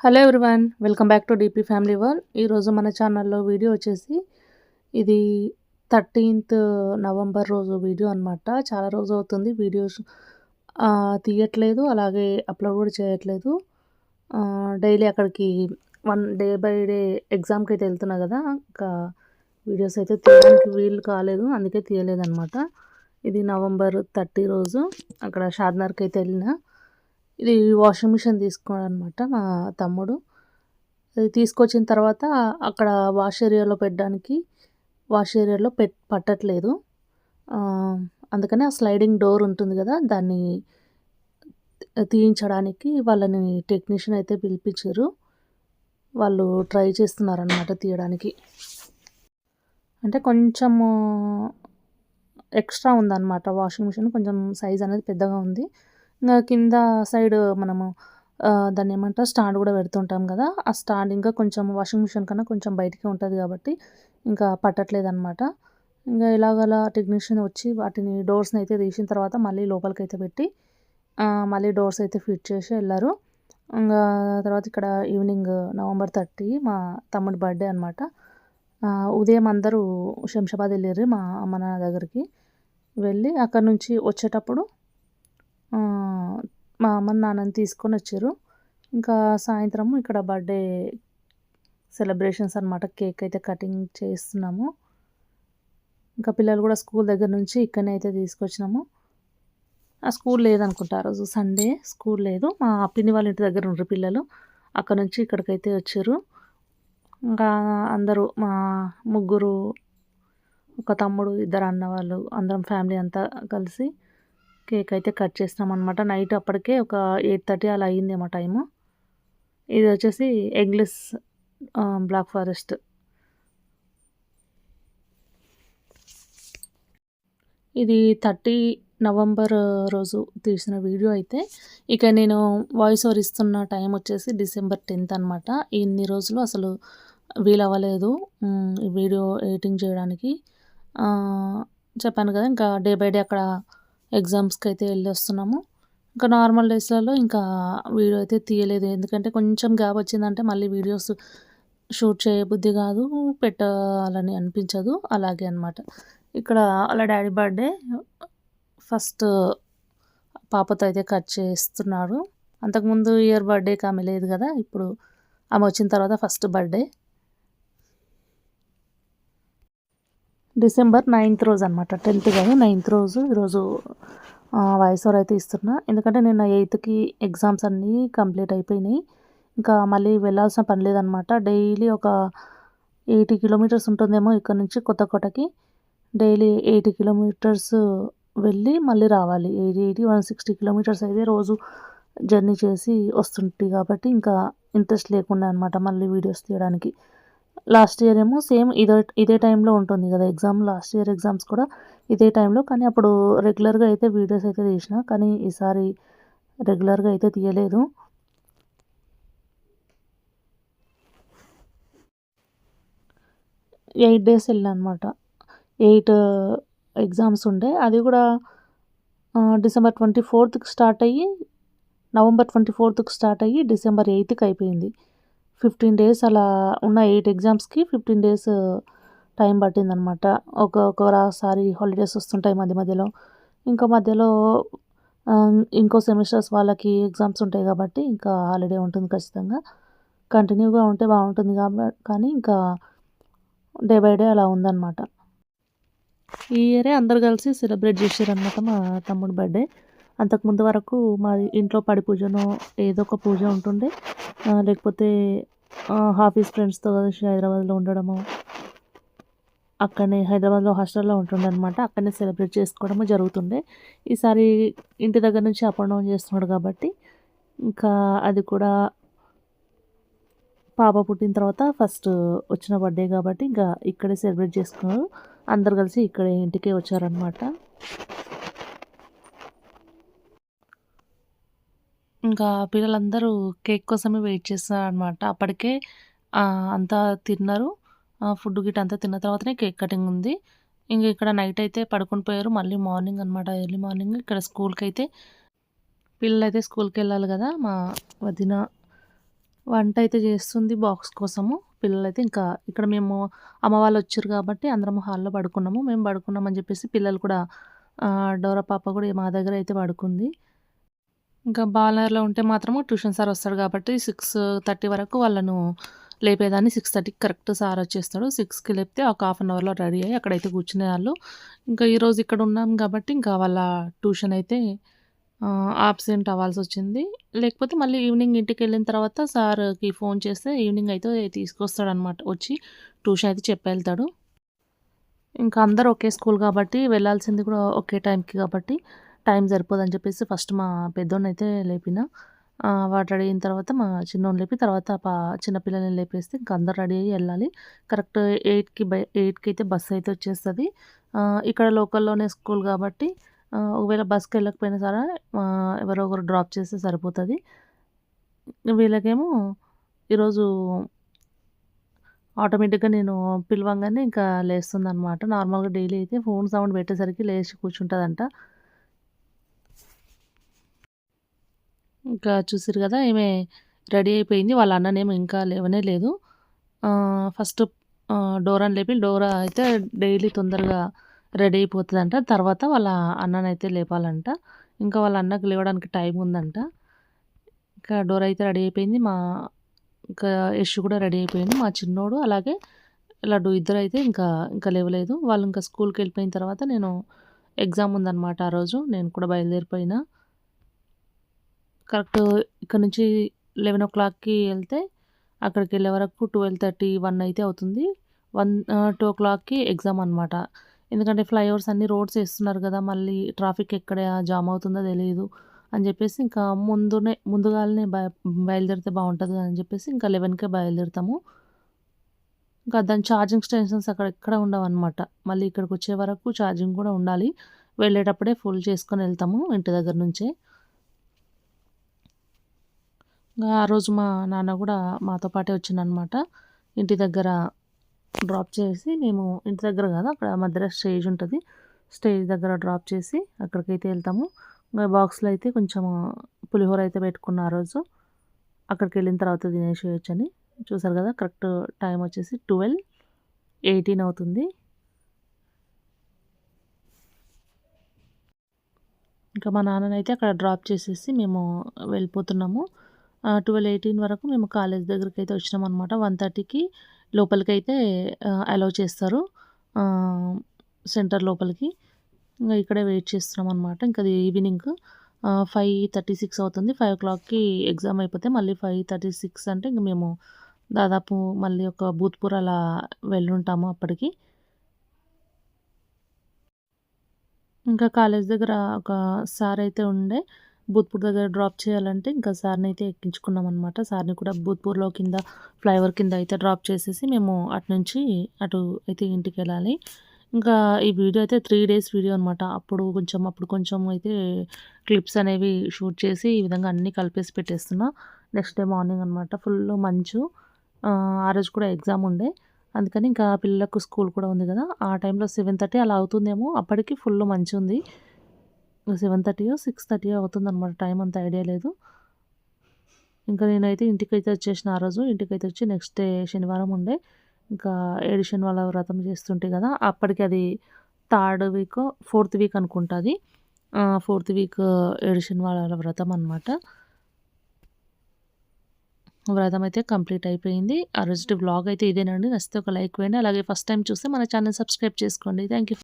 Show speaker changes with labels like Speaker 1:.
Speaker 1: Hello everyone welcome back to DP family world ఈరోజు మన ఛానల్లో వీడియో వచ్చేసి ఇది థర్టీన్త్ నవంబర్ రోజు వీడియో అనమాట చాలా రోజు అవుతుంది వీడియోస్ తీయట్లేదు అలాగే అప్లోడ్ కూడా చేయట్లేదు. డైలీ అక్కడికి వన్ డే బై డే ఎగ్జామ్కి అయితే వెళ్తున్నా కదా ఇంకా వీడియోస్ అయితే తీయడానికి వీలు కాలేదు అందుకే తీయలేదు అనమాట ఇది నవంబర్ థర్టీ రోజు అక్కడ షాద్నార్కి అయితే వెళ్ళినా. ఇది వాషింగ్ మిషన్ తీసుకున్నాడు అనమాట మా తమ్ముడు. అది తీసుకొచ్చిన తర్వాత అక్కడ వాష్ ఏరియాలో పెట్టడానికి వాష్ ఏరియాలో పెట్ పట్టట్లేదు. అందుకని ఆ స్లైడింగ్ డోర్ ఉంటుంది కదా దాన్ని తీయించడానికి వాళ్ళని టెక్నీషియన్ అయితే పిలిపించారు. వాళ్ళు ట్రై చేస్తున్నారనమాట తీయడానికి. అంటే కొంచెము ఎక్స్ట్రా ఉందన్నమాట వాషింగ్ మిషన్ కొంచెం సైజ్ అనేది పెద్దగా ఉంది. ఇంకా కింద సైడ్ మనము దాన్ని ఏమంటారు స్టాండ్ కూడా పెడుతుంటాం కదా. ఆ స్టాండ్ ఇంకా కొంచెం వాషింగ్ మిషన్ కన్నా కొంచెం బయటికి ఉంటుంది కాబట్టి ఇంకా పట్టట్లేదు అనమాట ఇంకా ఇలాగలా టెక్నీషియన్ వచ్చి వాటిని డోర్స్ని అయితే తీసిన తర్వాత మళ్ళీ లోపలికి అయితే పెట్టి మళ్ళీ డోర్స్ అయితే ఫిట్ చేసి వెళ్ళారు. ఇంకా తర్వాత ఇక్కడ ఈవినింగ్ నవంబర్ థర్టీ మా తమ్ముడి బర్త్డే అనమాట ఉదయం అందరూ శంషాబాద్ వెళ్ళారు మా అమ్మ నాన్న దగ్గరికి. వెళ్ళి అక్కడ నుంచి వచ్చేటప్పుడు మా అమ్మ నాన్నని తీసుకొని వచ్చారు. ఇంకా సాయంత్రం ఇక్కడ బర్త్డే సెలబ్రేషన్స్ అనమాట కేక్ అయితే కటింగ్ చేస్తున్నాము. ఇంకా పిల్లలు కూడా స్కూల్ దగ్గర నుంచి ఇక్కడనే అయితే తీసుకొచ్చినాము. ఆ స్కూల్ లేదనుకుంటా ఆ రోజు సండే స్కూల్ లేదు. మా పిన్ని వాళ్ళ ఇంటి దగ్గర ఉన్నారు పిల్లలు. అక్కడ నుంచి ఇక్కడికైతే వచ్చారు. ఇంకా అందరూ మా ముగ్గురు ఒక తమ్ముడు ఇద్దరు అన్న వాళ్ళు అందరం ఫ్యామిలీ అంతా కలిసి కేక్ అయితే కట్ చేసినాం అనమాట నైట్ అప్పటికే ఒక ఎయిట్ థర్టీ అలా అయ్యిందేమో టైము. ఇది వచ్చేసి ఎగ్లెస్ బ్లాక్ ఫారెస్ట్. ఇది థర్టీ నవంబర్ రోజు తీసిన వీడియో అయితే. ఇక నేను వాయిస్ ఓవర్ ఇస్తున్న టైం వచ్చేసి డిసెంబర్ టెన్త్ అనమాట ఇన్ని రోజులు అసలు వీలవ్వలేదు ఈ వీడియో ఎడిటింగ్ చేయడానికి. చెప్పాను కదా ఇంకా డే బై డే అక్కడ ఎగ్జామ్స్కి అయితే వెళ్ళి వస్తున్నాము ఇంకా నార్మల్ డేస్లలో ఇంకా వీడియో అయితే తీయలేదు. ఎందుకంటే కొంచెం గ్యాప్ వచ్చిందంటే మళ్ళీ వీడియోస్ షూట్ చేయబుద్ధి కాదు పెట్టాలని అనిపించదు. అలాగే అనమాట ఇక్కడ అలా డాడీ బర్త్డే ఫస్ట్ పాపతో అయితే కట్ చేస్తున్నాడు అంతకుముందు ఇయర్ బర్త్డేకి ఆమె లేదు కదా ఇప్పుడు ఆమె వచ్చిన తర్వాత ఫస్ట్ బర్త్డే. డిసెంబర్ నైన్త్ రోజు అనమాట టెన్త్ కాదు నైన్త్ రోజు ఈరోజు వాయిస్ ఓవర్ అయితే ఇస్తున్నా. ఎందుకంటే నిన్న ఎయిత్కి ఎగ్జామ్స్ అన్నీ కంప్లీట్ అయిపోయినాయి. ఇంకా మళ్ళీ వెళ్ళాల్సిన పని లేదనమాట డైలీ ఒక ఎయిటీ కిలోమీటర్స్ ఉంటుందేమో ఇక్కడ నుంచి కొత్త కోటకి. డైలీ ఎయిటీ కిలోమీటర్స్ వెళ్ళి మళ్ళీ రావాలి. Eighty eighty one sixty kilometres అయితే రోజు జర్నీ చేసి వస్తుంటాయి కాబట్టి ఇంకా ఇంట్రెస్ట్ లేకుండా అనమాట మళ్ళీ వీడియోస్ తీయడానికి. లాస్ట్ ఇయర్ ఏమో సేమ్ ఇదే ఇదే టైంలో ఉంటుంది కదా ఎగ్జామ్ లాస్ట్ ఇయర్ ఎగ్జామ్స్ కూడా ఇదే టైంలో. కానీ అప్పుడు రెగ్యులర్గా అయితే వీడియోస్ అయితే తీసిన కానీ ఈసారి రెగ్యులర్గా అయితే తీయలేదు. ఎయిట్ డేస్ వెళ్ళాను అనమాట ఎయిట్ ఎగ్జామ్స్ ఉండే. అది కూడా డిసెంబర్ ట్వంటీ ఫోర్త్కి స్టార్ట్ అయ్యి నవంబర్ ట్వంటీ ఫోర్త్కి స్టార్ట్ అయ్యి డిసెంబర్ ఎయిత్కి అయిపోయింది. ఫిఫ్టీన్ డేస్ అలా ఉన్న ఎయిట్ ఎగ్జామ్స్కి ఫిఫ్టీన్ డేస్ టైం పట్టిందనమాట ఒక ఒకసారి హాలిడేస్ వస్తుంటాయి మధ్య మధ్యలో. ఇంకా మధ్యలో ఇంకో సెమిస్టర్స్ వాళ్ళకి ఎగ్జామ్స్ ఉంటాయి కాబట్టి ఇంకా హాలిడే ఉంటుంది ఖచ్చితంగా. కంటిన్యూగా ఉంటే బాగుంటుంది కాబట్టి కానీ ఇంకా డే బై డే అలా ఉందన్నమాట. ఈ ఇయరే అందరు కలిసి సెలబ్రేట్ చేశారనమాట మా తమ్ముడు బర్త్డే. అంతకుముందు వరకు మా ఇంట్లో పడి పూజనో ఏదో ఒక పూజ ఉంటుండే. లేకపోతే ఆఫీస్ ఫ్రెండ్స్తో కలిసి హైదరాబాద్లో ఉండడము అక్కడనే హైదరాబాద్లో హాస్టల్లో ఉంటుండే అనమాట అక్కడనే సెలబ్రేట్ చేసుకోవడము జరుగుతుండే. ఈసారి ఇంటి దగ్గర నుంచి అప్ అండ్ డౌన్ చేస్తున్నాడు కాబట్టి ఇంకా అది కూడా పాప పుట్టిన తర్వాత ఫస్ట్ వచ్చిన బర్త్డే కాబట్టి ఇంకా ఇక్కడే సెలబ్రేట్ చేసుకున్నారు అందరు కలిసి ఇక్కడే ఇంటికే వచ్చారనమాట. ఇంకా పిల్లలందరూ కేక్ కోసమే వెయిట్ చేస్తున్నారనమాట అప్పటికే అంతా తిన్నారు. ఫుడ్ గిట్ అంతా తిన్న తర్వాతనే కేక్ కటింగ్ ఉంది. ఇంక ఇక్కడ నైట్ అయితే పడుకొని పోయారు. మళ్ళీ మార్నింగ్ అనమాట ఎర్లీ మార్నింగ్ ఇక్కడ స్కూల్కి అయితే పిల్లలు అయితే స్కూల్కి వెళ్ళాలి కదా. మా వదిన వంట అయితే చేస్తుంది బాక్స్ కోసము. పిల్లలైతే ఇంకా ఇక్కడ మేము అమ్మ వాళ్ళు వచ్చారు కాబట్టి అందరం హాల్లో పడుకున్నాము. మేము పడుకున్నామని చెప్పేసి పిల్లలు కూడా డోరా పాప కూడా మా దగ్గర అయితే పడుకుంది. ఇంకా బాలర్లో ఉంటే మాత్రము ట్యూషన్ సార్ వస్తాడు కాబట్టి సిక్స్ థర్టీ వరకు వాళ్ళను లేపేదాన్ని సిక్స్ థర్టీకి కరెక్ట్ సార్ వచ్చేస్తాడు. సిక్స్కి లేపితే ఒక హాఫ్ అన్ అవర్లో రెడీ అయ్యి అక్కడైతే కూర్చునే వాళ్ళు. ఇంకా ఈరోజు ఇక్కడ ఉన్నాం కాబట్టి ఇంకా వాళ్ళ ట్యూషన్ అయితే ఆబ్సెంట్ అవ్వాల్సి వచ్చింది. లేకపోతే మళ్ళీ ఈవినింగ్ ఇంటికి వెళ్ళిన తర్వాత సార్కి ఫోన్ చేస్తే ఈవినింగ్ అయితే తీసుకొస్తాడనమాట. వచ్చి ట్యూషన్ అయితే చెప్పేళ్తాడు. ఇంకా అందరూ ఒకే స్కూల్ కాబట్టి వెళ్ళాల్సింది కూడా ఒకే టైంకి కాబట్టి టైం సరిపోదని చెప్పేసి ఫస్ట్ మా పెద్దోడిని అయితే లేపిన వాడు రెడీ అయిన తర్వాత మా చిన్నోని లేపి తర్వాత పా చిన్నపిల్లల్ని లేపేస్తే ఇంకా అందరు రెడీ అయ్యి వెళ్ళాలి. కరెక్ట్ ఎయిట్కి బై ఎయిట్కి అయితే బస్సు అయితే వచ్చేస్తుంది. ఇక్కడ లోకల్లోనే స్కూల్ కాబట్టి ఒకవేళ బస్కి వెళ్ళకపోయినా సరే ఎవరో ఒకరు డ్రాప్ చేస్తే సరిపోతుంది. వీళ్ళకేమో ఈరోజు ఆటోమేటిక్గా నేను పిలవంగానే ఇంకా లేస్తుందనమాట నార్మల్గా డైలీ అయితే ఫోన్ సౌండ్ పెట్టేసరికి లేచి కూర్చుంటుందంట. ఇంకా చూసారు కదా ఏమే రెడీ అయిపోయింది. వాళ్ళ అన్ననేమో ఇంకా లేవనే లేదు. ఫస్ట్ డోరాని లేపి డోరా అయితే డైలీ తొందరగా రెడీ అయిపోతుందంట. తర్వాత వాళ్ళ అన్ననైతే లేపాలంట. ఇంకా వాళ్ళ అన్నకు లేవడానికి టైం ఉందంట. ఇంకా డోర్ అయితే రెడీ అయిపోయింది. మా ఇంకా యష్ కూడా రెడీ అయిపోయింది. మా చిన్నోడు అలాగే లడ్డు ఇద్దరు అయితే ఇంకా ఇంకా లేవలేదు. వాళ్ళు ఇంకా స్కూల్కి వెళ్ళిపోయిన తర్వాత నేను ఎగ్జామ్ ఉందన్నమాట ఆ రోజు. నేను కూడా బయలుదేరిపోయినా. కరెక్ట్ ఇక్కడ నుంచి లెవెన్ ఓ క్లాక్కి వెళ్తే అక్కడికి వెళ్ళే వరకు ట్వెల్వ్ థర్టీ వన్ అయితే అవుతుంది. వన్ టూ ఓ క్లాక్కి ఎగ్జామ్ అనమాట ఎందుకంటే ఫ్లైఓవర్స్ అన్ని రోడ్స్ వేస్తున్నారు కదా మళ్ళీ ట్రాఫిక్ ఎక్కడ జామ్ అవుతుందో తెలియదు అని చెప్పేసి ఇంకా ముందునే ముందుగానే బయలుదేరితే బాగుంటుంది అని చెప్పేసి ఇంకా లెవెన్కే బయలుదేరుతాము. ఇంకా దాని ఛార్జింగ్ స్టేషన్స్ అక్కడ ఎక్కడ ఉండవు అనమాట మళ్ళీ ఇక్కడికి వచ్చే వరకు ఛార్జింగ్ కూడా ఉండాలి. వెళ్ళేటప్పుడే ఫుల్ చేసుకొని వెళ్తాము ఇంటి దగ్గర నుంచే. ఆ రోజు మా నాన్న కూడా మాతో పాటే వచ్చిందనమాట ఇంటి దగ్గర డ్రాప్ చేసి మేము ఇంటి దగ్గర కాదు అక్కడ మధ్యలో స్టేజ్ ఉంటుంది. స్టేజ్ దగ్గర డ్రాప్ చేసి అక్కడికైతే వెళ్తాము. బాక్స్లో అయితే కొంచెం పులిహోర అయితే పెట్టుకున్న ఆ రోజు. అక్కడికి వెళ్ళిన తర్వాత తినేసేయచ్చు అని చూసారు కదా కరెక్ట్ టైం వచ్చేసి ట్వెల్వ్ ఎయిటీన్ అవుతుంది. ఇంకా మా నాన్ననైతే అక్కడ డ్రాప్ చేసేసి మేము వెళ్ళిపోతున్నాము. ట్వెల్వ్ ఎయిటీన్ వరకు మేము కాలేజ్ దగ్గరికి అయితే వచ్చినాం అనమాట వన్ థర్టీకి లోపలికి అయితే అలౌ చేస్తారు సెంటర్ లోపలికి. ఇంకా ఇక్కడే వెయిట్ చేస్తున్నాం అనమాట ఇంకా అది ఈవినింగ్ ఫైవ్ థర్టీ సిక్స్ అవుతుంది. ఫైవ్ ఓ క్లాక్కి ఎగ్జామ్ అయిపోతే మళ్ళీ ఫైవ్ థర్టీ సిక్స్ అంటే ఇంక మేము దాదాపు మళ్ళీ ఒక భూత్పూర్ అలా వెళ్ళుంటాము అప్పటికి. ఇంకా కాలేజ్ దగ్గర ఒక సార్ అయితే ఉండే. భూత్పూర్ దగ్గర డ్రాప్ చేయాలంటే ఇంకా సార్ని అయితే ఎక్కించుకున్నాం అనమాట సార్ని కూడా భూత్పూర్లో కింద ఫ్లైఓవర్ కింద అయితే డ్రాప్ చేసేసి మేము అటు నుంచి అటు అయితే ఇంటికి వెళ్ళాలి. ఇంకా ఈ వీడియో అయితే త్రీ డేస్ వీడియో అనమాట అప్పుడు కొంచెం అప్పుడు కొంచెం అయితే క్లిప్స్ అనేవి షూట్ చేసి ఈ విధంగా అన్నీ కలిపేసి పెట్టేస్తున్నా. నెక్స్ట్ డే మార్నింగ్ అనమాట ఫుల్ మంచు. ఆ రోజు కూడా ఎగ్జామ్ ఉండే. అందుకని ఇంకా పిల్లలకు స్కూల్ కూడా ఉంది కదా. ఆ టైంలో సెవెన్ థర్టీ అలా అవుతుందేమో. అప్పటికి ఫుల్ మంచి ఉంది. సెవెన్ థర్టీయో సిక్స్ థర్టీ అవుతుంది అనమాట టైం అంత ఐడియా లేదు. ఇంకా నేనైతే ఇంటికైతే వచ్చేసిన ఆ రోజు. ఇంటికైతే వచ్చి నెక్స్ట్ డే శనివారం ఉండే. ఇంకా ఎడిషన్ వాళ్ళ వ్రతం చేస్తుంటే కదా అప్పటికి అది థర్డ్ వీక్ ఫోర్త్ వీక్ అనుకుంటుంది ఫోర్త్ వీక్ ఎడిషన్ వాళ్ళ వ్రతం అనమాట వ్రతం అయితే కంప్లీట్ అయిపోయింది. ఆ రోజు బ్లాగ్ అయితే ఇదేనండి. నచ్చితే ఒక లైక్ వేయండి. అలాగే ఫస్ట్ టైం చూస్తే మన ఛానల్ సబ్స్క్రైబ్ చేసుకోండి. Thank you.